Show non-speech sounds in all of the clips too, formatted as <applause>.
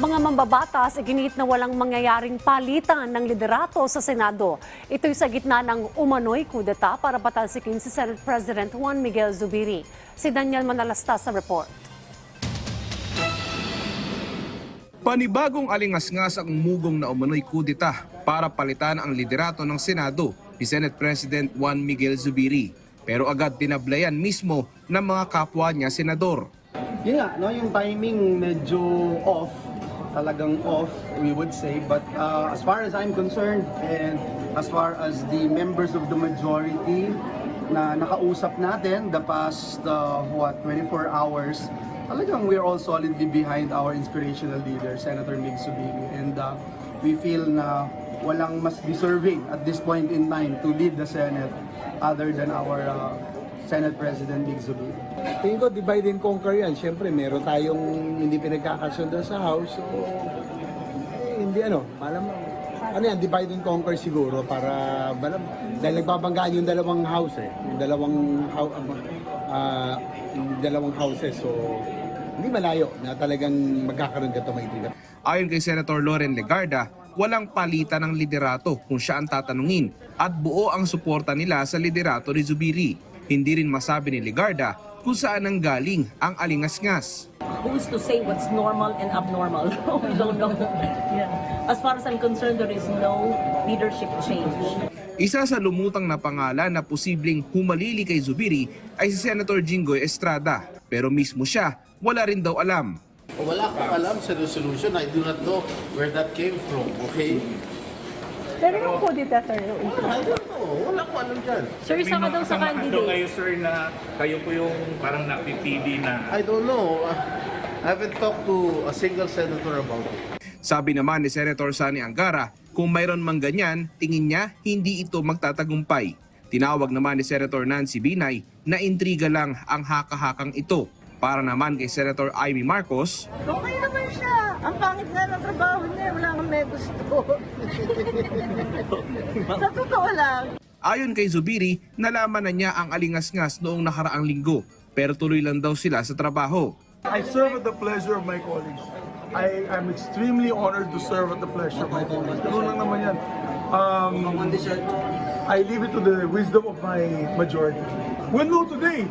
Mga mambabatas, iginit na walang mangyayaring palitan ng liderato sa Senado. Ito'y sa gitna ng umano'y kudeta para patalsikin si Senate President Juan Miguel Zubiri. Si Daniel Manalastas sa report. Panibagong alingas-ngas ang umugong na umano'y kudeta para palitan ang liderato ng Senado ni Senate President Juan Miguel Zubiri. Pero agad dinablayan mismo ng mga kapwa niya senador. Yun nga, no, yung timing medyo off, talagang off, we would say. But uh, as far as I'm concerned, and as far as the members of the majority na nakausap natin the past, uh, what, 24 hours, talagang we're all solidly behind our inspirational leader, Senator Mig Subiri. And uh, we feel na walang mas deserving at this point in time to lead the Senate other than our uh, Senate President Mig Subiri. Tingin ko divide and conquer yan. Siyempre, meron tayong hindi pinagkakasundo sa house. So, eh, hindi ano, alam mo, ano yan, divide and conquer siguro para, balam, dahil nagbabanggaan yung dalawang house eh. Yung dalawang, ah, yung dalawang houses. So, hindi malayo na talagang magkakaroon ka maintindihan. Ayon kay Senator Loren Legarda, walang palitan ng liderato kung siya ang tatanungin at buo ang suporta nila sa liderato ni Zubiri. Hindi rin masabi ni Legarda kung saan ang galing ang alingas-ngas. who's to say what's normal and abnormal? <laughs> we don't know. Yeah. As far as I'm concerned, there is no leadership change. Isa sa lumutang na pangalan na posibleng humalili kay Zubiri ay si Senator Jinggoy Estrada. Pero mismo siya, wala rin daw alam. Wala akong alam sa resolution. I do not know where that came from, okay? Pero yung kudita, sir, yung I don't know. Wala akong alam dyan. Sir, isa ka daw sa daw candidate. kayo sir na kayo po yung parang napipili na I don't know. I haven't talked to a single senator about it. Sabi naman ni Senator Sani Angara, kung mayroon mang ganyan, tingin niya hindi ito magtatagumpay. Tinawag naman ni Senator Nancy Binay na intriga lang ang haka-hakang ito. Para naman kay Senator Amy Marcos, Okay naman siya. Ang pangit nga ng trabaho niya. Wala kang may gusto. <laughs> sa totoo lang. ayon kay Zubiri, nalaman na niya ang alingas-ngas noong nakaraang linggo pero tuloy lang daw sila sa trabaho. I serve at the pleasure of my colleagues. I am extremely honored to serve at the pleasure of my colleagues. Ganun lang naman yan. Um, I leave it to the wisdom of my majority. We'll know today.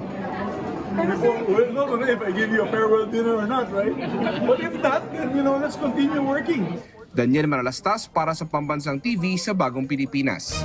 We'll know today if I give you a farewell dinner or not, right? But if not, then, you know, let's continue working. Daniel Manalastas para sa Pambansang TV sa Bagong Pilipinas.